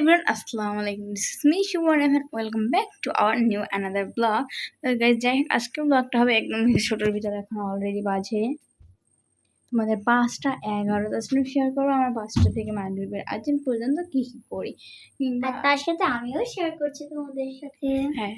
Assalamu alaikum. This is me, Shubhan, and welcome back to our new another vlog. তো guys, যাই হোক আজকের ব্লগটা হবে একদম ছোটোর ভিতরে। এখন অলরেডি বাজে। তোমাদের পাঁচটা এগারো দশ মিনিট শেয়ার করো আমার পাঁচটা থেকে মাগরীবের। আজদিন পর্যন্ত কী কী করি? কিংবা তার সাথে আমিও শেয়ার করছি তোমাদের সাথে। হ্যাঁ।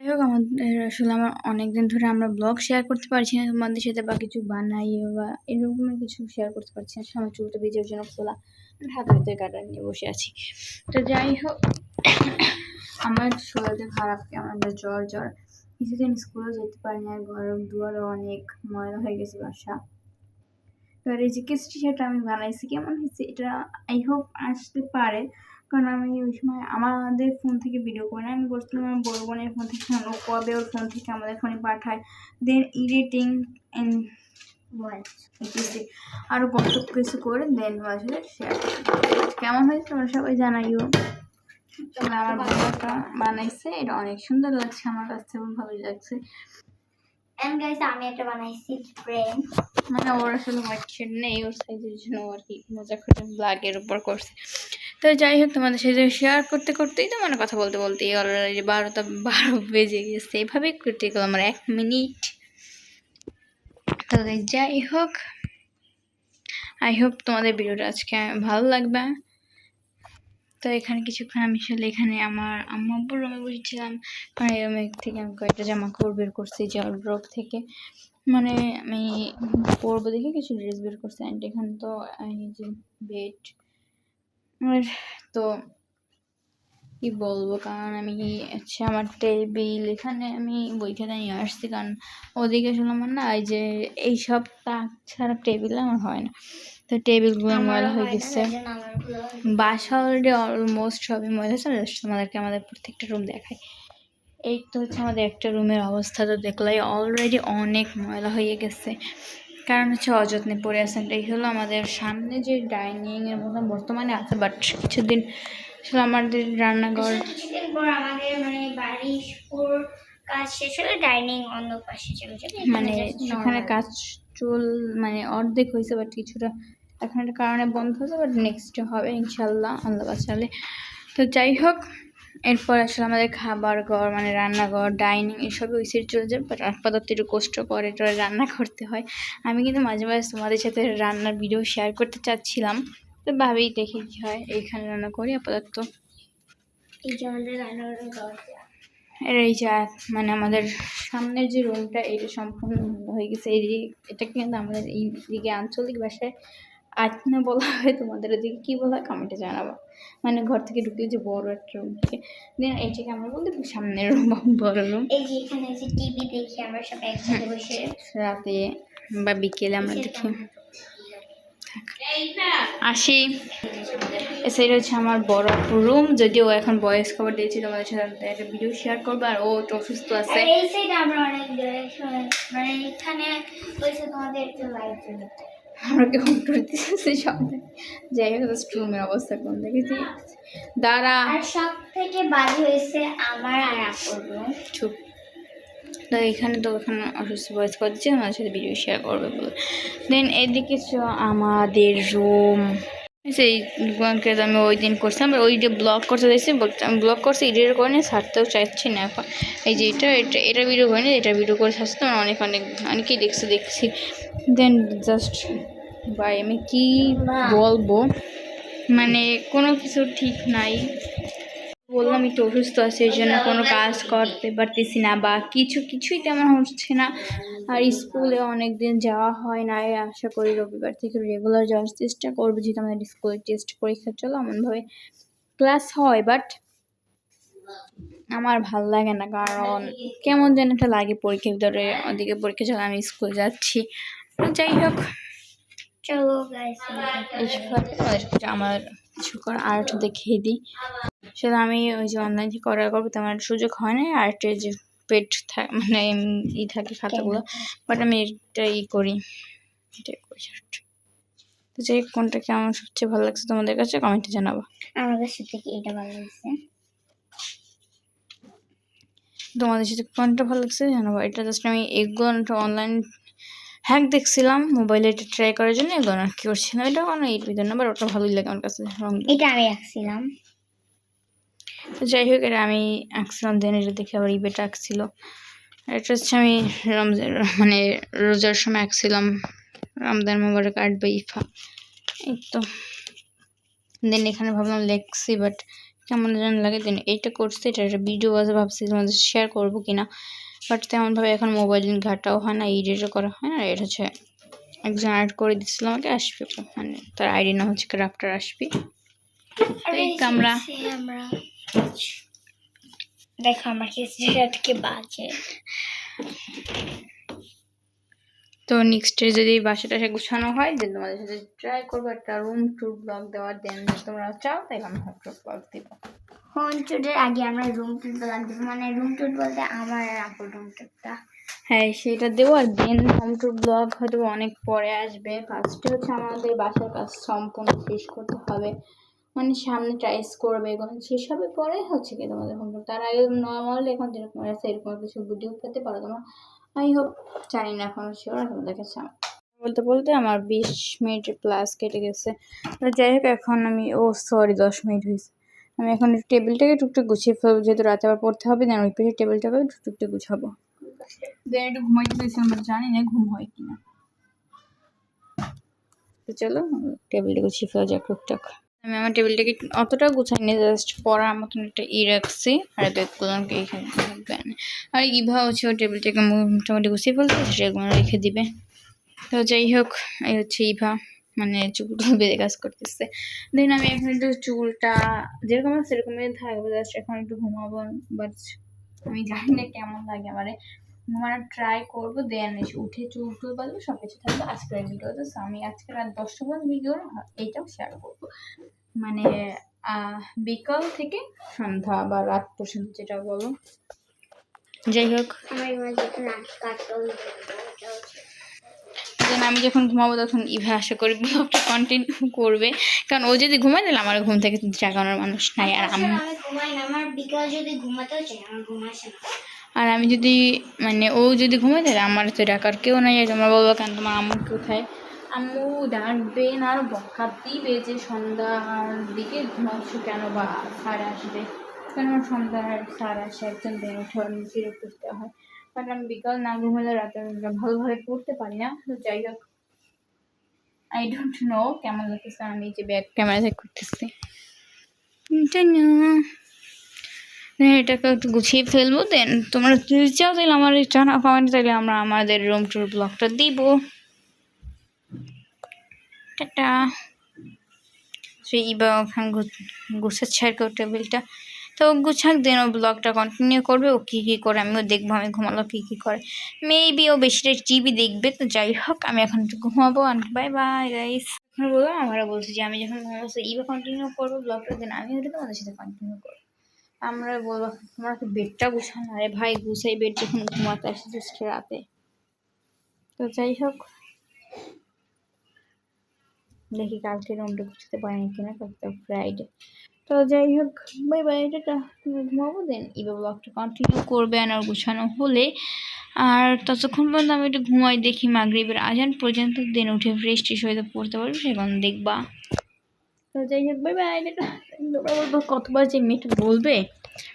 যাই হোক, আমাদের আসলে আমার অনেক দিন ধরে আমরা ব্লগ শেয়ার করতে পারছি না তোমাদের সাথে বা কিছু বানাই বা এরকমের কিছু শেয়ার করতে পারছি না। আমার চুলটা ভিজের জন্য খোলা হাতের ভিতরে কাটা নিয়ে বসে আছি। তো যাই হোক, আমার শরীরটা খারাপ আমাদের জ্বর জ্বর। কিছুদিন স্কুলেও যেতে পারিনি আর ঘরের দুয়ারও অনেক ময়লা হয়ে গেছে বাসা। এবার এই যে কেসটি সেটা আমি বানাইছি, কেমন হয়েছে? এটা আই হোপ আসতে পারে। কারণ আমি ওই সময় আমাদের ফোন থেকে ভিডিও করি না আমি বলছিলাম আমার বড় বোনের ফোন থেকে ও কবে ওর ফোন থেকে আমাদের ফোনে পাঠায়? দেন অ্যান্ড কিছু আরও কত কিছু করে দেন আসলে শেয়ার কেমন হয়েছে তোমরা সবাই জানাইও। তাহলে আমার বন্ধুটা বানাইছে এটা অনেক সুন্দর লাগছে আমার কাছে এবং ভালোই লাগছে। এন্ড গাইস আমি একটা বানাইছি ফ্রেম মানে ওর আসলে হোয়াইট শেড নেই ওর সাইজের জন্য আর কি। মজা করে ব্ল্যাকের উপর করছে। তো যাই হোক, তোমাদের সাথে শেয়ার করতে করতেই তো মানে কথা বলতে বলতেই অলরেডি বারোটা, বারো বেজে গেছে এভাবেই করতে গেল আমার এক মিনিট তো যাই হোক আই হোপ তোমাদের ভিডিওটা আজকে ভালো লাগবে। তো এখানে কিছুক্ষণ আমি আসলে এখানে আমার আম্মা আব্বুর রুমে বসেছিলাম। কারণ এই রুমে থেকে আমি কয়েকটা জামা কাপড় বের করছি যে ড্রপ থেকে। মানে আমি পরবো দেখে কিছু ড্রেস বের করছি। অ্যান্ড এখানে তো এই যে বেড তো কি বলব? কারণ আমি হচ্ছে আমার টেবিল এখানে আমি বই খাতা নিয়ে আসছি। কারণ ওদিকে আসলে আমার না এই যে এইসব তাক ছাড়া টেবিল আমার হয় না। তো টেবিলগুলো ময়লা হয়ে গেছে। বাসা অলরেডি অলমোস্ট সবই ময়লা হয়েছে জাস্ট তোমাদেরকে আমাদের প্রত্যেকটা রুম দেখায় এই তো হচ্ছে আমাদের একটা রুমের অবস্থা। তো দেখলাই অলরেডি অনেক ময়লা হয়ে গেছে। কারণ হচ্ছে অযত্নে পড়ে আছেন। এই হলো আমাদের সামনে যে ডাইনিংয়ের মতন বর্তমানে আছে বাট কিছুদিন আসলে আমাদের রান্নাঘর কিছুদিন পর আমাদের মানে বাড়ির কাজ শেষ হলে ডাইনিং অন্য পাশে চলে যাবে মানে সেখানে কাজ চুল মানে অর্ধেক হয়েছে বাট কিছুটা এখন একটা কারণে বন্ধ হয়েছে বাট নেক্সট হবে ইনশাল্লাহ আল্লাহ বাঁচালে। তো যাই হোক এরপর আসলে আমাদের খাবার ঘর মানে রান্নাঘর ডাইনিং এসবই ওই সাইড চলে যায় বাট আপাতত একটু কষ্ট করে রান্না করতে হয়। আমি কিন্তু মাঝে মাঝে তোমাদের সাথে রান্নার ভিডিও শেয়ার করতে চাচ্ছিলাম তো ভাবেই দেখি কী হয়। এইখানে রান্না করি আপাতত। এই যে আমাদের রান্নাঘরের এই যে মানে আমাদের সামনের যে রুমটা এটা সম্পূর্ণ হয়ে গেছে। এই এটা কিন্তু আমাদের এই দিকে আঞ্চলিক ভাষায় আটনা বলা হয় তোমাদের ওদিকে কী বলা হয় কমেন্টে জানাব। মানে ঘর থেকে ঢুকলে যে বড় একটা রুম থেকে। দেন এইটাকে আমরা বলতে সামনের রুম বড় রুম এই যে এখানে যে টিভি দেখি আমরা সব একসাথে বসে। রাতে বা বিকেলে আমরা দেখি। আসি। সাইড হচ্ছে আমার বড় রুম যদি ও এখন বয়স খবর দিয়েছি তোমাদের সাথে একটা ভিডিও শেয়ার করব আর ও একটু অসুস্থ আছে। এই সাইডে আমরা অনেক মানে এখানে তোমাদের একটু আমরা ফোন করে টুর দিতেছি সামনে যাই হোক স্ট্রুমের রুমের অবস্থা কোন দেখেছি দাঁড়া। আর সব থেকে বাজে হয়েছে আমার আর আপুর। চুপ। তো এখানে তো ওখানে অসুস্থ বয়স করছে আমার সাথে ভিডিও শেয়ার করবে বলে। দেন এদিকে আমাদের রুম সেই তো আমি ওই দিন করছিলাম ওই যে ব্লগ করতে দিয়েছি আমি ব্লগ করছি এডিট করে নিয়ে ছাড়তেও চাইছি না এখন। এই যে এটা এটা এটা ভিডিও করে এটা ভিডিও করে ছাড়ছি আমি অনেক অনেক অনেকেই দেখছি দেখছি। দেন জাস্ট বাই আমি কী বলব? মানে কোনো কিছু ঠিক নাই। বললাম একটু অসুস্থ আছে এই জন্য কোনো কাজ করতে পারতেছি না বা কিছু কিছুই তেমন হচ্ছে না। আর স্কুলে অনেক দিন যাওয়া হয় না এই আশা করি রবিবার থেকে রেগুলার যাওয়ার চেষ্টা করব। যেহেতু আমাদের স্কুলের টেস্ট পরীক্ষা চলো এমনভাবে ক্লাস হয় বাট আমার ভালো লাগে না। কারণ কেমন যেন একটা লাগে পরীক্ষার ভিতরে। ওদিকে পরীক্ষা চলে আমি স্কুল যাচ্ছি। যাই হোক। চলো আমার কিছু করা আর্ট দেখিয়ে দিই। সেটা আমি ওই যে অনলাইন থেকে অর্ডার করব তেমন একটা সুযোগ হয় না আর একটা যে পেড মানে ই থাকে খাতাগুলো বাট আমি এটা ই করি। এটাই করি তো যাই হোক, কোনটা কেমন সবচেয়ে ভালো লাগছে তোমাদের কাছে কমেন্টে জানাব। আমার কাছে থেকে এটা ভালো লাগছে? তোমাদের সাথে কোনটা ভালো লাগছে জানাব। এটা জাস্ট আমি এগুলো অনলাইন হ্যাক দেখছিলাম মোবাইলে এটা ট্রাই করার জন্য এগুলো আর কি করছিলাম। এটা কোনো এর ভিতর না বাট ওটা ভালোই লাগে আমার কাছে। এটা আমি রাখছিলাম। তো যাই হোক এটা আমি আঁকছিলাম দেন এটা দেখে আবার ইবেটা আঁকছিল। এটা হচ্ছে আমি রমজান মানে রোজার সময় আঁকছিলাম রমজান মোবারক আর্ট বা ইফা। এই তো। দেন এখানে ভাবলাম লেখছি বাট কেমন যেন লাগে। দেন এইটা করছি এটা একটা ভিডিও আছে ভাবছি তোমাদের শেয়ার করব কিনা। বাট তেমনভাবে এখন মোবাইল ঘাটাও হয় না এডিটও করা হয় না। এটা হচ্ছে একজন আর্ট করে দিচ্ছিল আমাকে আসবে মানে তার আইডি নাম হচ্ছে ক্রাফটার আসবে আমরা। দেখো আমার থেকে বাজে। তো নেক্সট ডে যদি বাসা টাসা গুছানো হয় দেন তোমাদের সাথে ট্রাই করব একটা রুম ট্যুর ব্লগ দেওয়ার। দেন তোমরা চাও তাই আমি হোম ট্যুর ব্লগ দিব। হোম টুরের আগে আমরা রুম টুর লাগবে মানে রুম টুর বলতে আমার আর আপুর রুম টুরটা হ্যাঁ সেটা দেবো। আর দেন হোম ট্যুর ব্লগ হয়তো অনেক পরে আসবে। ফার্স্টে হচ্ছে আমাদের বাসার কাজ সম্পূর্ণ শেষ করতে হবে। মানে সামনে টাইস করবে এখন হবে পরে হচ্ছে কি তোমাদের হোম ট্যুর তার আগে নর্মাল এখন যেরকম আছে, এরকম কিছু ভিডিও পেতে পারো তোমরা। আই হোপ জানি না এখনও শিওর তোমাদের কাছে বলতে বলতে আমার বিশ মিনিট প্লাস কেটে গেছে। যাই হোক, এখন আমি, ও সরি দশ মিনিট হয়েছে। আমি এখন টেবিলটাকে টুকটাক গুছিয়ে ফেলব, যেহেতু রাতে আবার পড়তে হবে দেন ওই টেবিলটাকে টুকটাক গুছাবো। দেন একটু ঘুমাইতে পেয়েছিলাম বাট জানি না ঘুম হয় কিনা। তো চলো টেবিলটা গুছিয়ে ফেলা যাক টুকটাক। আমি আমার টেবিলটাকে অতটা গুছাইনি জাস্ট পড়ার মতন একটা ই রাখছি। আর বেগগুলোকে এখানে আর ইভা হচ্ছে ও টেবিলটাকে মোটামুটি গুছিয়ে ফেলছে সেগুলো রেখে দিবে। তো যাই হোক, এই হচ্ছে ইভা মানে চুলটা বেঁধে কাজ করতেছে। দেন আমি এখন একটু চুলটা যেরকম সেরকমই থাকবে জাস্ট এখন একটু ঘুমাবো বাট আমি জানি না কেমন লাগে আমারে। ঘুমানোর ট্রাই করব দেন এসে উঠে চুল টুল বাঁধবো সব কিছু থাকবে আজকের ভিডিওতে So, আমি আজকে রাত দশটা পর্যন্ত ভিডিও এইটাও শেয়ার করব। মানে বিকাল থেকে সন্ধ্যা বা রাত পর্যন্ত যেটা বলো। যাই হোক। আমার দেন আমি যখন ঘুমাবো তখন ইভা আশা করি ব্লগটা কন্টিনিউ করবে। কারণ ও যদি ঘুমায় তাহলে আমার ঘুম থেকে জাগানোর মানুষ নাই। আর আমি আমি ঘুমাই না। আমার বিকাল যদি ঘুমাতেও চাই আমার ঘুম আসে না। আর আমি যদি মানে ও যদি ঘুমায় তাহলে আমার তো ডাকার কেউ নাই তোমরা বলব কেন তোমার আম্মু কোথায়? আম্মু ডাকবে না আর বকা দিবে যে সন্ধ্যার দিকে ঘুমাচ্ছ কেন বা স্যার আসবে। কেন সন্ধ্যার স্যার আসে, একজন দিন উঠে বিরক্ত হতে হয়। কারণ আমি বিকাল না ঘুমালে রাতে ভালোভাবে পড়তে পারি না। তো যাই হোক আই ডোন্ট নো কেমন লাগতেছে, আমি যে ব্যাক ক্যামেরা করতেছি। জানি এটাকে একটু গুছিয়ে ফেলব দেন তোমরা যদি চাও তাহলে আমার জানা কমেন্ট তাহলে আমরা আমাদের রুম টুর ব্লগটা দিব। টাটা। ইবা ওখানে গুছাচ্ছে আর কেউ টেবিলটা তো গুছাক দেন ও ব্লগটা কন্টিনিউ করবে, ও কী কী করে আমিও দেখব, আমি ঘুমালো কী কী করে। মেবি ও বেশিটা টিভি দেখবে, তো যাই হোক, আমি এখন একটু ঘুমাবো বাই বাই গাইস বলব আমারও বলছি যে আমি যখন ঘুমাবো ইবা কন্টিনিউ করব ব্লগটা দেন আমি ওটা তোমাদের সাথে কন্টিনিউ করব। আমরা বলব তোমরা তো বেডটা গুছানো, আরে ভাই গুছাই বেড যখন ঘুমাতে আসে জাস্ট রাতে। তো যাই হোক। দেখি কালকে রুমটা গুছাতে পারিনি কিনা, কালকে ফ্রাইডে তো যাই হোক বাই বাই এটা ঘুমাবো দেন ইবা ব্লগটা কন্টিনিউ করবে আর গুছানো হলে। আর ততক্ষণ পর্যন্ত আমি একটু ঘুমাই, দেখি মাগরিবের আজান পর্যন্ত দেন উঠে ফ্রেশ ট্রেশ হয়ে পড়তে পারব সেখন দেখবা। বাই বাই কতবার যে মেয়েটা বলবে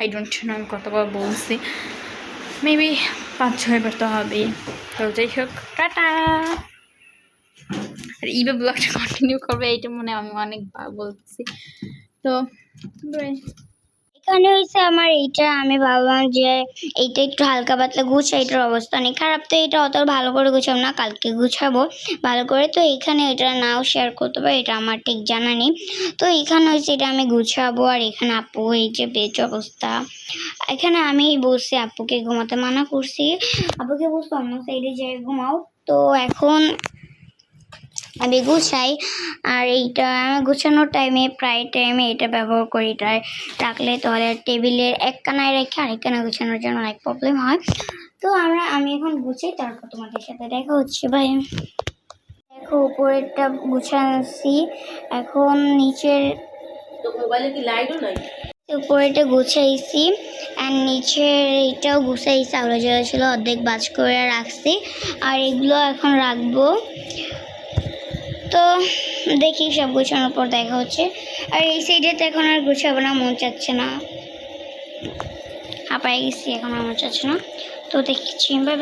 আই ডোন্ট নো আমি কতবার বলছি। মেবি পাঁচ ছয়বার তো হবে তো যাই হোক, টাটা। আর ইবে ব্লগটা কন্টিনিউ করবে, এইটা মনে আমি অনেকবার বলছি। তো, bye. এখানে হয়েছে আমার এইটা। আমি ভাবলাম যে এইটা একটু হালকা পাতলা গুছাই, এটার অবস্থা নেই। খারাপ তো এটা অত ভালো করে গুছাবো না, কালকে গুছাবো। ভালো করে তো এখানে এটা নাও শেয়ার করতে পারি, এটা আমার ঠিক জানা নেই। তো এখানে হয়েছে এটা আমি গুছাবো, আর এখানে আপু এই যে বেচ অবস্থা। এখানে আমি বসে আপুকে ঘুমাতে মানা করছি। আপুকে বলছি অন্য সাইডে যাই, ঘুমাও। তো এখন আমি গুছাই। আর এইটা আমি গুছানোর টাইমে প্রায় টাইমে এটা ব্যবহার করি। এটা রাখলে তাহলে টেবিলের এক কানায় রেখে আরেক কানা গুছানোর জন্য অনেক প্রবলেম হয়। তো আমরা আমি এখন গুছাই তারপর তোমাদের সাথে দেখা হচ্ছে ভাই। দেখো উপরেরটা গুছাচ্ছি এখন নিচের উপরেটা গুছাইছি। আর নিচের এইটাও গুছাইছি। আলো ছিল অর্ধেক বাজ করে রাখছি। আর এগুলো এখন রাখব। তো দেখি সব গুছানোর পর দেখা হচ্ছে। আর এই সাইডে তো এখন আর গুছাবো না, মন চাচ্ছে না। হাঁপাই গেছি, এখন আমার চাচ্ছে না। তো দেখছি বাই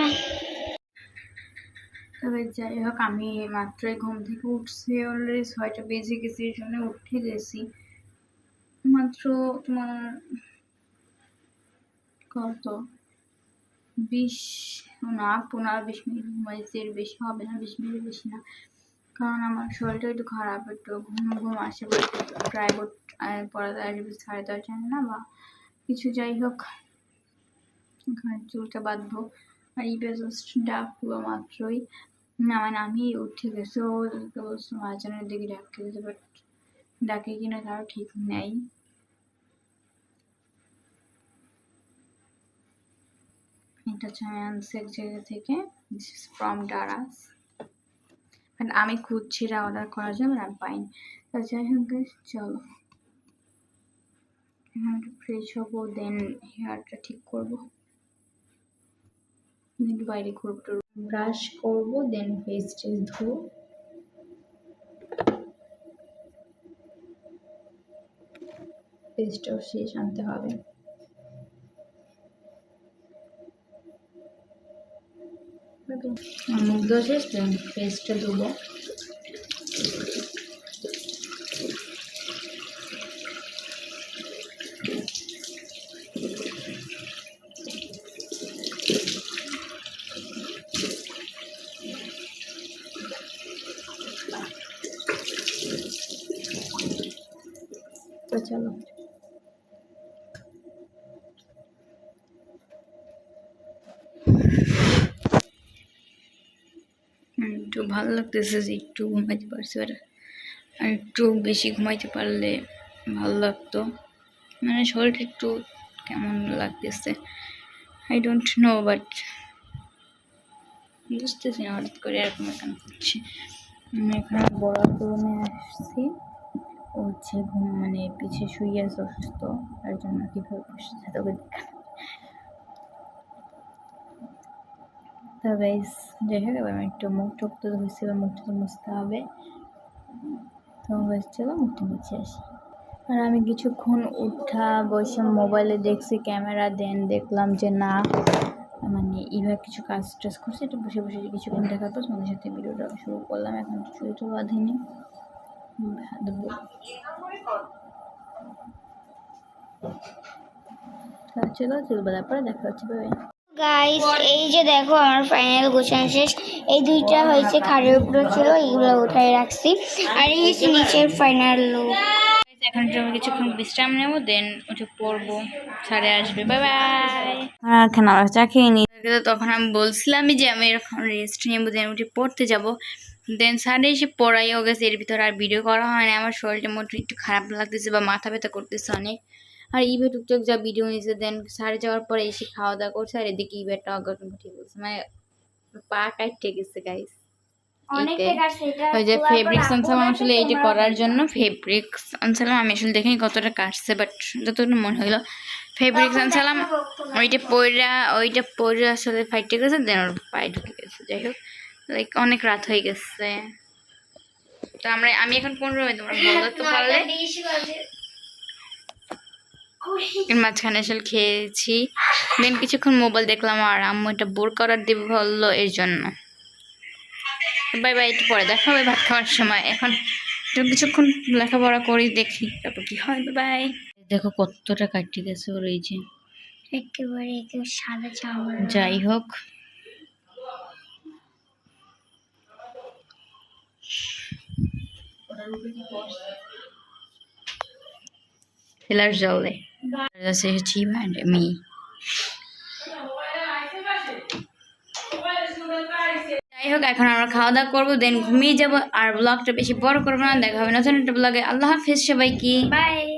তবে যাই হোক, আমি মাত্রই ঘুম থেকে উঠছি অলরেডি ছয়টা বেজে গেছি, এই জন্য উঠে গেছি। মাত্র তোমার কত? বিশ, না, পনেরো, বিশ মিনিট ঘুমাইছি এর বেশি হবে না, বিশ মিনিট বেশি না। কারণ আমার শরীরটা একটু খারাপ, একটু ঘুম ঘুম আসে প্রাইভেট পড়াতে আসবে সাড়ে দশটা না বা কিছু যাই হোক। চুলটা বাঁধবো। আর জাস্ট ডাকবো মাত্রই না মানে আমি উঠে গেছি। ও বলছো মাঝখানের দিকে ডাকতে গেছে বাট ডাকে কিনা তারও ঠিক নেই। এটা হচ্ছে আমি আনছি এক জায়গা থেকে ফ্রম ডারাস বাট আমি এটা অর্ডার করার জন্য আমি পাইনি। তো যাই হোক চলো। এখন একটু ফ্রেশ হব দেন হেয়ারটা ঠিক করব। একটু বাইরে ঘুরবো ব্রাশ করব দেন ফেস টেস ধুবো। ফেসটাও শেষ আনতে হবে। শেষ দেন ফেসটা ধুবো। তো চলো। একটু ভালো লাগতেছে যে একটু ঘুমাইতে পারছি, আর একটু বেশি ঘুমাইতে পারলে ভালো লাগতো। মানে শরীরটা একটু কেমন লাগতেছে? আই ডোন্ট নো বাট বুঝতেছি না, হঠাৎ করে এরকম কেন করছি আমি এখানে বড় রুমে আসছি। ও হচ্ছে ঘুম মানে পিছিয়ে শুয়ে আছে, অসুস্থ। তার জন্য কীভাবে বসেছে তোকে দেখা তো যাই হোক, এবার আমি একটু মুখ টুক তো ধুয়েছি এবার মুখটা তো মুছতে হবে। তো চলো মুখটা মুছে আসি। আর আমি কিছুক্ষণ উঠা বসে মোবাইলে দেখছি, ক্যামেরা, দেন দেখলাম যে না মানে এইভাবে কিছু কাজ টাজ করছে, একটু বসে বসে কিছুক্ষণ দেখার পর তোমাদের সাথে ভিডিওটা শুরু করলাম, এখন চুল তো বাঁধিনি। বাঁধবো। চলো চুল বাঁধার পরে দেখা হচ্ছে বাই। গাইস এই যে দেখো, আমার ফাইনাল গোছানো শেষ। এই দুইটা হয়েছে খাড়ের উপরে ছিল এগুলো উঠাই রাখছি। আর এই হচ্ছে নিচের ফাইনাল লুক এখন আমি কিছুক্ষণ বিশ্রাম নেব দেন উঠে পড়ব। সারে আসবে বাই বাই এখানে আমরা চা খেয়ে নি। তখন আমি বলছিলামই যে আমি এরকম রেস্ট নেব দেন উঠে পড়তে যাব। দেন সারে এসে পড়াইও গেছে এর ভিতরে আর ভিডিও করা হয় না। আমার শরীরটা মোটে একটু খারাপ লাগতেছে বা মাথা ব্যথা করতেছে অনেক। আর ইভে টুকটাক যা ভিডিও নিয়েছে দেন সারে যাওয়ার পরে এসে খাওয়া দাওয়া করছে আর এদিকে ইভেটা অঘটন ঠিক বলছে মানে পা কাটতে গেছে গাইস ওই যে ফেব্রিক্স আনছিলাম আসলে এইটা করার জন্য ফেব্রিক্স আনছিলাম আমি আসলে দেখিনি কতটা কাটছে বাট যতটুকু মনে ফেব্রিক্স আনছিলাম ওইটা ওইটা আসলে ফাইটে গেছে দেন ওর পায়ে ঢুকে গেছে। যাই হোক লাইক অনেক রাত হয়ে গেছে। তো আমরা আমি এখন কোন রুমে তোমরা বলতে পারলে? এর মাঝখানে আসলে খেয়েছি। দেন কিছুক্ষণ মোবাইল দেখলাম আর আম্মু এটা বোর করার দিবে বলল এর জন্য। বাই বাই একটু পরে দেখা হবে ভাত খাওয়ার সময়। এখন একটু কিছুক্ষণ লেখাপড়া করি দেখি তারপর কি হয়। বাই দেখো কতটা কাটি গেছে ওর এই যে। একেবারে সাদা চামড়া। যাই হোক। Hilal Jolie. This is Chiba and me. যাই হোক এখন আমরা খাওয়া দাওয়া করব দেন ঘুমিয়ে যাব আর ব্লগটা বেশি বড় করব না দেখা হবে নতুন একটা ব্লগে আল্লাহ হাফিজ সবাইকে। বাই